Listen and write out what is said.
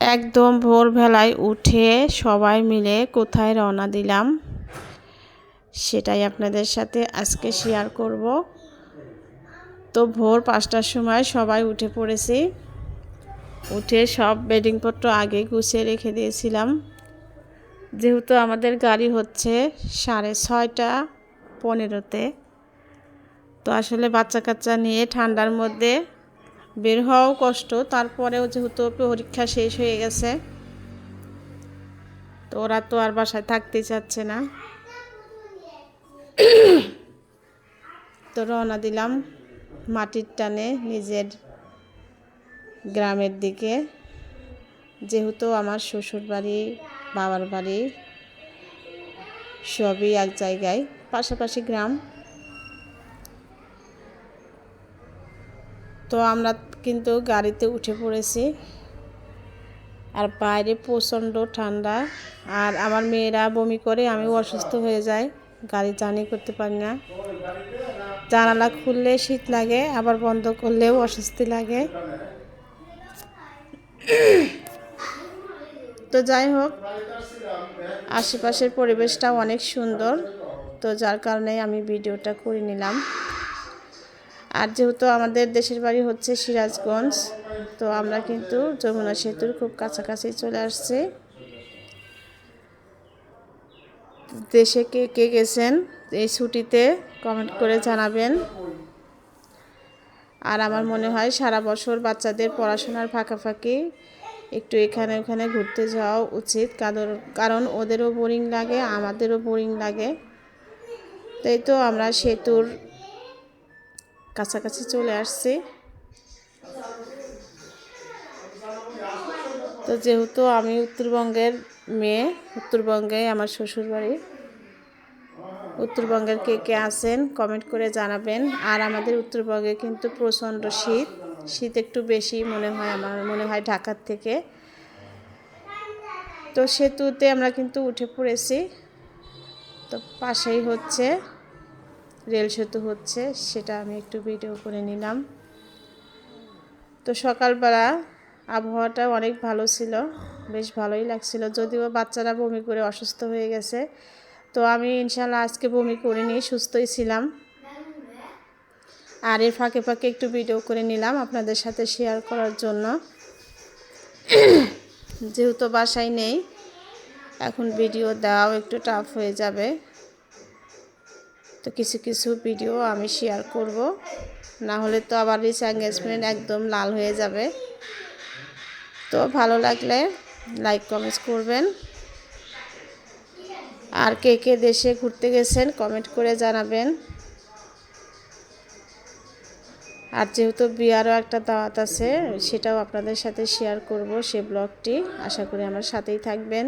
একদম ভোরবেলায় উঠে সবাই মিলে কোথায় রওনা দিলাম, সেটাই আপনাদের সাথে আজকে শেয়ার করব। তো ভোর পাঁচটার সময় সবাই উঠে পড়েছি। উঠে সব বেডিংপত্র আগে গুছিয়ে রেখে দিয়েছিলাম। যেহেতু আমাদের গাড়ি হচ্ছে সাড়ে ছয়টা পনেরোতে, তো আসলে বাচ্চা কাচ্চা নিয়ে ঠান্ডার মধ্যে বের হওয়াও কষ্ট। তারপরেও যেহেতু পরীক্ষা শেষ হয়ে গেছে, তো ওরা তো আর বাসায় থাকতে চাচ্ছে না। তো রওনা দিলাম মাটির টানে নিজের গ্রামের দিকে। যেহেতু আমার শ্বশুর বাড়ি, বাবার বাড়ি, সবই এক জায়গায়, পাশাপাশি গ্রাম। তো আমরা কিন্তু গাড়িতে উঠে পড়েছি। আর বাইরে প্রচণ্ড ঠান্ডা। আর আমার মেয়েরা বমি করে আমি অসুস্থ হয়ে যাই। গাড়ি জার্নি করতে পারি না। জানালা খুললে শীত লাগে, আবার বন্ধ করলেও অস্বস্তি লাগে। তো যাই হোক, আশেপাশের পরিবেশটা অনেক সুন্দর। তো যার কারণে আমি ভিডিওটা করে নিলাম। আর যেহেতু আমাদের দেশের বাড়ি হচ্ছে সিরাজগঞ্জ, তো আমরা কিন্তু যমুনা সেতুর খুব কাছাকাছি চলে আসছি। দেশে কে কে গেছেন এই ছুটিতে কমেন্ট করে জানাবেন। আর আমার মনে হয় সারা বছর বাচ্চাদের পড়াশোনার ফাঁকাফাঁকি, একটু এখানে ওখানে ঘুরতে যাওয়া উচিত। কারণ কারণ ওদেরও বোরিং লাগে, আমাদেরও বোরিং লাগে। তাই তো আমরা সেতুর কাছাকাছি চলে আসছি। তো যেহেতু আমি উত্তরবঙ্গের মেয়ে, উত্তরবঙ্গে আমার শ্বশুরবাড়ি, উত্তরবঙ্গের কে কে আছেন কমেন্ট করে জানাবেন। আর আমাদের উত্তরবঙ্গে কিন্তু প্রচণ্ড শীত শীত একটু বেশি মনে হয় আমার, মনে হয় ঢাকার থেকে। তো সেতুতে আমরা কিন্তু উঠে পড়েছি। তো পাশেই হচ্ছে রেল সেতু হচ্ছে, সেটা আমি একটু ভিডিও করে নিলাম। তো সকালবেলা আবহাওয়াটা অনেক ভালো ছিল, বেশ ভালোই লাগছিল। যদিও বাচ্চারা বমি করে অসুস্থ হয়ে গেছে, তো আমি ইনশাল্লাহ আজকে বমি করিনি সুস্থই ছিলাম। আর এর ফাঁকে ফাঁকে একটু ভিডিও করে নিলাম আপনাদের সাথে শেয়ার করার জন্য। যেহেতু বাসায় নেই, এখন ভিডিও দেওয়াও একটু টাফ হয়ে যাবে। তো কিছু কিছু ভিডিও আমি শেয়ার করব। না হলে তো আবার রিচ এঙ্গেজমেন্ট একদম লাল হয়ে যাবে। তো ভালো লাগলে লাইক কমেন্টস করবেন। আর কে কে দেশে ঘুরতে গেছেন কমেন্ট করে জানাবেন। আর যেহেতু বিয়ারও একটা দাওয়াত আছে, সেটাও আপনাদের সাথে শেয়ার করব সে ব্লগটি আশা করি আমার সাথেই থাকবেন।